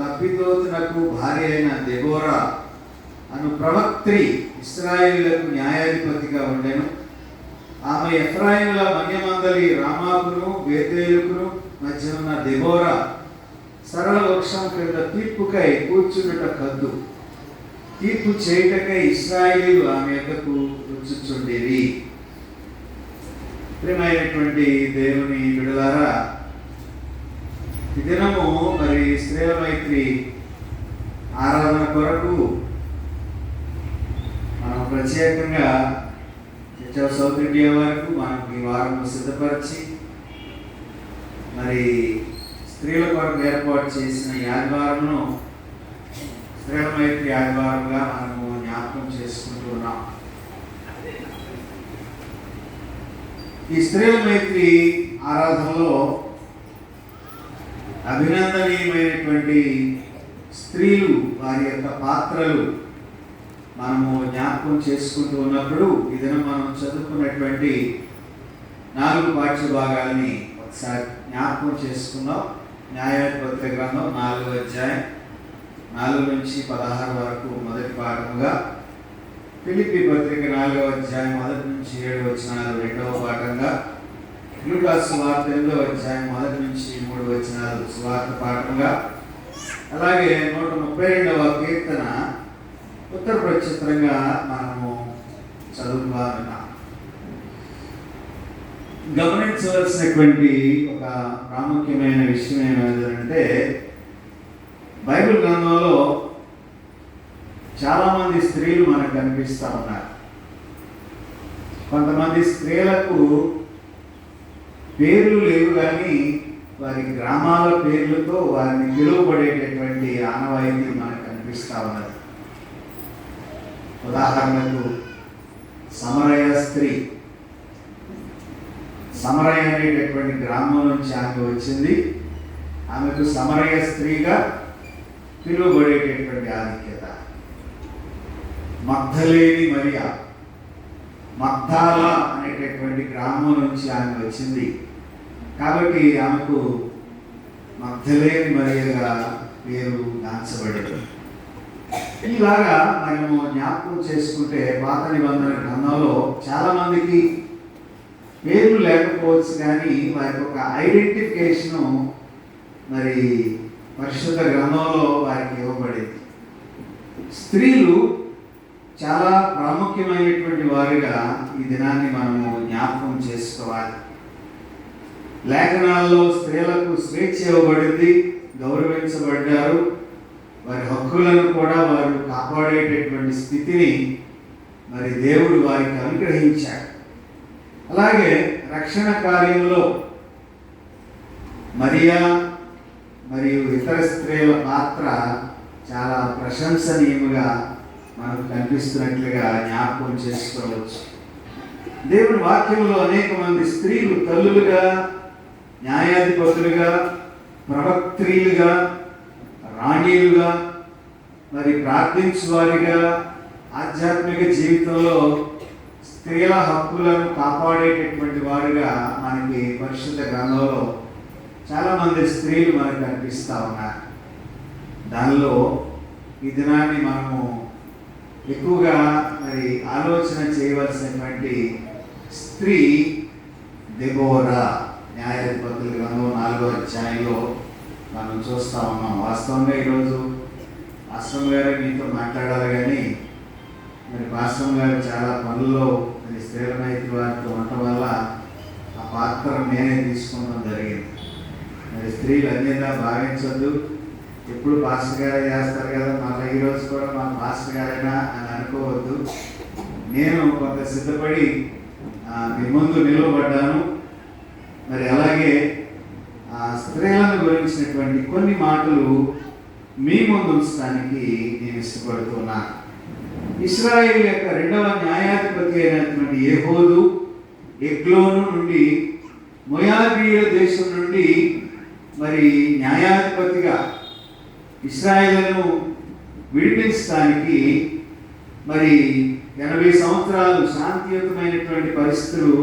లభితోతునకు భార్య అయిన దెబోరా అను ప్రవక్త్రి ఇస్రాయిలకు న్యాయాధిపతిగా ఉండెను. ఆమె ఎఫ్రాయిముల మన్యమందలి రామాకును వేదేలుకును మధ్య ఉన్న దెబోరా సరళ వృక్షం క్రింద తీర్పుకై కూర్చుండుట కద్దు తీర్పు చేయుటకై ఇస్రాయిలు ఆమె యొక్కకు వచ్చుచుండేవి ప్రియమైనటువంటి దేవుని విడుదలారా ఈ దినము మరి స్త్రీల మైత్రి ఆరాధన కొరకు మనం ప్రత్యేకంగా చర్చ్ సౌత్ ఇండియా వరకు మనం ఈ వారం సిద్ధపరిచి మరి స్త్రీల కొరకు ఏర్పాటు చేసిన ఈ ఆదివారంను స్త్రీల మైత్రి ఆదివారంగా మనము జ్ఞాపకం చేసుకుంటున్నాం ఈ స్త్రీల మైత్రి ఆరాధనలో అభినందనీయమైనటువంటి స్త్రీలు వారి యొక్క పాత్రలు మనము జ్ఞాపకం చేసుకుంటూ ఉన్నప్పుడు ఈ మనం చదువుకున్నటువంటి నాలుగు పాఠ్య భాగాల్ని ఒకసారి జ్ఞాపకం చేసుకుందాం. న్యాయపత్ర గ్రంథం నాలుగు అధ్యాయం నాలుగు నుంచి పదహారు వరకు మొదటి పాఠముగా పిలిపి పత్రిక నాలుగవ అధ్యాయం మొదటి నుంచి ఏడు వచ్చిన రెండవ పాఠంగా లూకాసు వార్త ఎనిమిదో అధ్యాయం మొదటి నుంచి మూడు వచ్చినారు సువార్త పాఠంగా. అలాగే నూట ముప్పై రెండవ కీర్తన ఉత్తర ప్రచిత్రంగా మనము చదువుకోవాలన్నా గమనించవలసినటువంటి ఒక ప్రాముఖ్యమైన విషయం ఏమిటంటే బైబిల్ గ్రంథంలో చాలామంది స్త్రీలు మనకు కనిపిస్తూ ఉన్నారు. కొంతమంది స్త్రీలకు పేర్లు లేవు కానీ వారి గ్రామాల పేర్లతో వారిని పిలువబడేటటువంటి ఆనవాయితీ మనకు కనిపిస్తూ ఉన్నది. ఉదాహరణకు సమరయ స్త్రీ. సమరయ అనేటటువంటి గ్రామం నుంచి ఆమె వచ్చింది. ఆమెకు సమరయ స్త్రీగా పిలువబడేటటువంటి ఆధిక్యత. మగ్ధలేని మరియా. మగ్ధాల అనేటటువంటి గ్రామం నుంచి ఆమె వచ్చింది. కాబట్టి ఆమెకు మగ్ధలేని మరియగా పేరు దాచబడింది. ఇలాగా మనము జ్ఞాపకం చేసుకుంటే పాత నిబంధన గ్రంథంలో చాలామందికి పేర్లు లేకపోవచ్చు కానీ వారి యొక్క ఐడెంటిఫికేషను మరి పరిశుద్ధ గ్రంథంలో వారికి ఇవ్వబడింది. స్త్రీలు చాలా ప్రాముఖ్యమైనటువంటి వారిగా ఈ దినాన్ని మనము జ్ఞాపకం చేసుకోవాలి. లేఖనాల్లో స్త్రీలకు స్వేచ్ఛ ఇవ్వబడింది గౌరవించబడ్డారు. వారి హక్కులను కూడా వారు కాపాడేటటువంటి స్థితిని మరి దేవుడు వారికి అనుగ్రహించాడు. అలాగే రక్షణ కార్యంలో మరియా మరియు ఇతర స్త్రీల పాత్ర చాలా ప్రశంసనీయముగా మనకు కనిపిస్తున్నట్లుగా జ్ఞాపకం చేసుకోవచ్చు. దేవుని వాక్యంలో అనేక మంది స్త్రీలు తల్లులుగా న్యాయాధిపతులుగా ప్రవక్త్రీలుగా రాణీలుగా మరి ప్రార్థించువారిగా ఆధ్యాత్మిక జీవితంలో స్త్రీల హక్కులను కాపాడేటటువంటి వారుగా మనకి పరిశుద్ధ గ్రంథంలో చాలామంది స్త్రీలు మనకు కనిపిస్తూ ఉన్నారు. దానిలో ఈ దినాన్ని మనము ఎక్కువగా మరి ఆలోచన చేయవలసినటువంటి స్త్రీ దెబోరా న్యాయాధిపతుల గ్రంథం నాలుగో అధ్యాయంలో మనం చూస్తూ ఉన్నాం. వాస్తవంగా ఈరోజు పాస్టమ్ గారు మీతో మాట్లాడాలి కానీ మరి భాస్వం గారు చాలా పనుల్లో మరి స్త్రీల వారితో ఉండటం వల్ల ఆ పాత్ర నేనే తీసుకోవడం జరిగింది. మరి స్త్రీలు అన్యత భావించద్దు. ఎప్పుడు పాస్టర్ గారే చేస్తారు కదా మళ్ళీ ఈరోజు కూడా మా పాస్టర్ గారేనా అని అనుకోవద్దు. నేను కొంత సిద్ధపడి ఆ, మీ ముందు నిలవబడ్డాను. మరి అలాగే స్త్రీలను గురించినటువంటి కొన్ని మాటలు మీ ముందు ఉంచడానికి నేను ఇష్టపడుతున్నా. ఇస్రాయేల్ యొక్క రెండవ న్యాయాధిపతి అయినటువంటి ఏహోదు ఎగ్లోను నుండి మొయాబియ దేశం నుండి మరి న్యాయాధిపతిగా ఇస్రాయేళ్ళను విడిపించడానికి మరి ఎనభై సంవత్సరాలు శాంతియుతమైనటువంటి పరిస్థితులు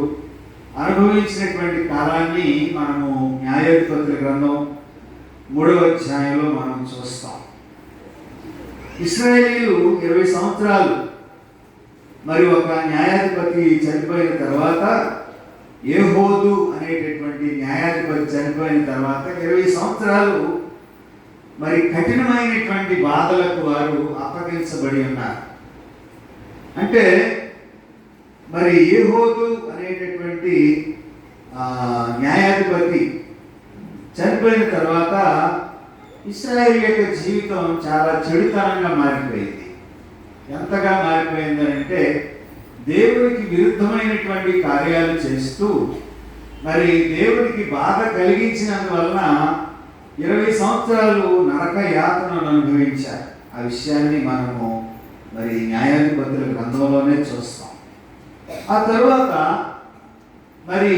అనుభవించినటువంటి కాలాన్ని మనము న్యాయోత్పత్తుల గ్రంథం మూడవ అధ్యాయంలో మనం చూస్తాం. ఇస్రాయేలీలు ఇరవై సంవత్సరాలు మరి ఒక న్యాయాధిపతి చనిపోయిన తర్వాత ఏహోదు అనేటటువంటి న్యాయాధిపతి చనిపోయిన తర్వాత ఇరవై సంవత్సరాలు మరి కఠినమైనటువంటి బాధలకు వారు అప్పగించబడి ఉన్నారు. అంటే మరి ఏహోదు అనేటటువంటి ఉన్నటువంటి న్యాయాధిపతి చనిపోయిన తర్వాత ఇస్రాయేల్ యొక్క జీవితం చాలా చెడుతనంగా మారిపోయింది. ఎంతగా మారిపోయిందంటే దేవునికి విరుద్ధమైనటువంటి కార్యాలు చేస్తూ మరి దేవునికి బాధ కలిగించినందువలన ఇరవై సంవత్సరాలు నరక యాతనను అనుభవించారు. ఆ విషయాన్ని మనము మరి న్యాయాధిపతుల గ్రంథంలోనే చూస్తాం. ఆ తరువాత మరి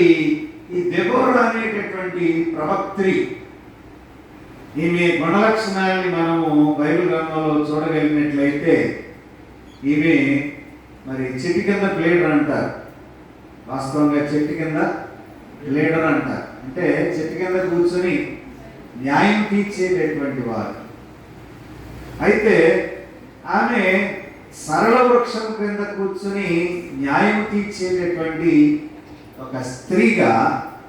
ఈ దెబోర అనేటటువంటి ప్రవక్త్రి ఈమె గుణలక్షణాన్ని మనము బైబిల్ గ్రంథంలో చూడగలిగినట్లయితే ఈమె మరి చెట్టు కింద ప్లేడర్ అంటారు. వాస్తవంగా చెట్టు కింద ప్లేడర్ అంటారు. అంటే చెట్టు కింద కూర్చొని న్యాయం తీర్చేటటువంటి వారు. అయితే ఆమె సరళ వృక్షం క్రింద కూర్చొని న్యాయం తీర్చేటటువంటి ఒక స్త్రీగా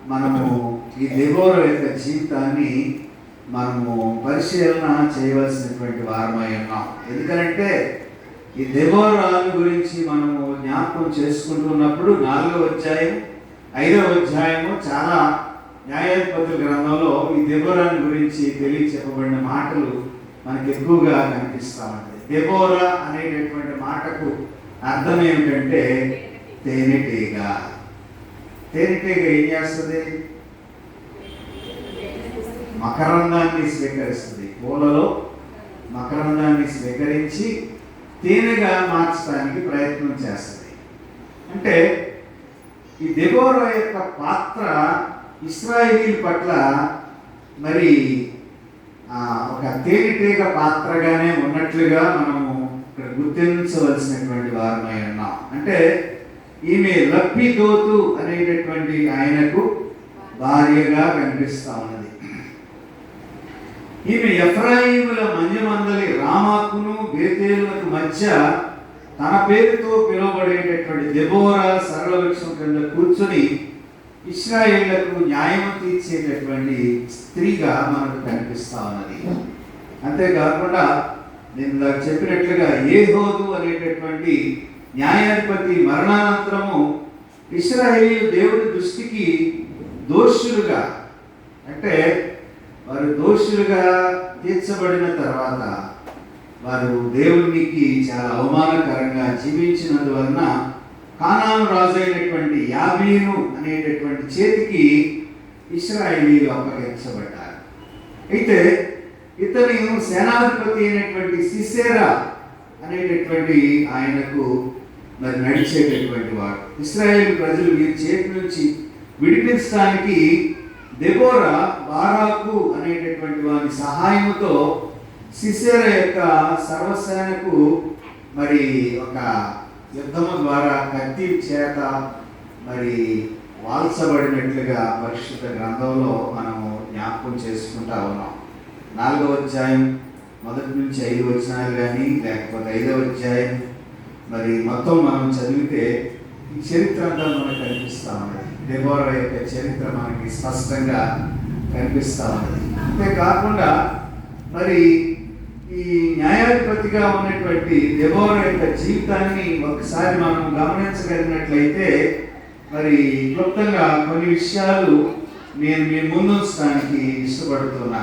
మనము ఈ దేవోర యొక్క జీవితాన్ని మనము పరిశీలన చేయవలసినటువంటి వారమై ఉన్నాం. ఎందుకంటే ఈ దేవోరాలు గురించి మనము జ్ఞాపకం చేసుకుంటున్నప్పుడు నాలుగవ అధ్యాయం ఐదవ అధ్యాయము చాలా న్యాయాధిపతుల గ్రంథంలో ఈ దెబోరాని గురించి తెలియచెప్పబడిన మాటలు మనకి ఎక్కువగా కనిపిస్తా ఉంటాయి. దెబోరా అనేటటువంటి మాటకు అర్థం ఏమిటంటే తేనెటీగ. తేనెటీగ ఏం చేస్తుంది? మకరందాన్ని స్వీకరిస్తుంది. పూలలో మకరందాన్ని స్వీకరించి తేనెగా మార్చడానికి ప్రయత్నం చేస్తుంది. అంటే ఈ దెబోర యొక్క పాత్ర ఇస్రాయేలీల పట్ల మరి ఒక తేనెటీగ పాత్రగానే ఉన్నట్లుగా మనము ఇక్కడ గుర్తించవలసినటువంటి వారమై ఉన్నాం. అంటే ఈమె లప్పిదోతు అనేటటువంటి ఆయనకు భార్యగా కనిపిస్తా ఉన్నది. ఈమె ఎఫ్రాయిముల మంజమందలి రామాకును బేతేలులకు మధ్య తన పేరుతో పిలువబడేటటువంటి దెబోరా సరళ వృక్షం కింద కూర్చొని ఇస్రాయేళ్ళకు న్యాయం తీర్చేటటువంటి స్త్రీగా మనకు కనిపిస్తా ఉన్నది. అంతేకాకుండా నేను చెప్పినట్లుగా చెప్పినట్లుగా హోదు అనేటటువంటి న్యాయాధిపతి మరణానంతరము ఇస్రాయేల్ దేవుడి దృష్టికి దోషులుగా అంటే వారు దోషులుగా తీర్చబడిన తర్వాత వారు దేవునికి చాలా అవమానకరంగా జీవించినందువలన కానాను రాజు అయినటువంటి యాబీను అనేటటువంటి చేతికి ఇస్రాయేలీలు అప్పగించబడ్డారు. అయితే ఇతను సేనాధిపతి అయినటువంటి సిసేరా అనేటటువంటి ఆయనకు మరి నడిచేటటువంటి వారు. ఇస్రాయేల్ ప్రజలు వీరి చేతి నుంచి విడిపించడానికి దెబోరా బారాకు అనేటటువంటి వారి సహాయముతో సిసేర యొక్క సర్వసేనకు మరి ఒక యుద్ధము ద్వారా కత్తి చేత మరి వాల్చబడినట్లుగా పరిశుద్ధ గ్రంథంలో మనము జ్ఞాపకం చేసుకుంటా ఉన్నాం. నాలుగవ అధ్యాయం మొదటి నుంచి ఐదు వచనాలు కానీ లేకపోతే ఐదవ అధ్యాయం మరి మొత్తం మనం చదివితే ఈ చరిత్ర అంతా మనకు కనిపిస్తూ ఉన్నది. డెబోరా యొక్క చరిత్ర మనకి స్పష్టంగా కనిపిస్తా ఉన్నది. అంతేకాకుండా మరి ఈ న్యాయాధిపతిగా ఉన్నటువంటి దెబోరా యొక్క జీవితాన్ని ఒకసారి మనం గమనించగలిగినట్లయితే మరి క్లుప్తంగా కొన్ని విషయాలు నేను మీ ముందుంచడానికి ఇష్టపడుతున్నా.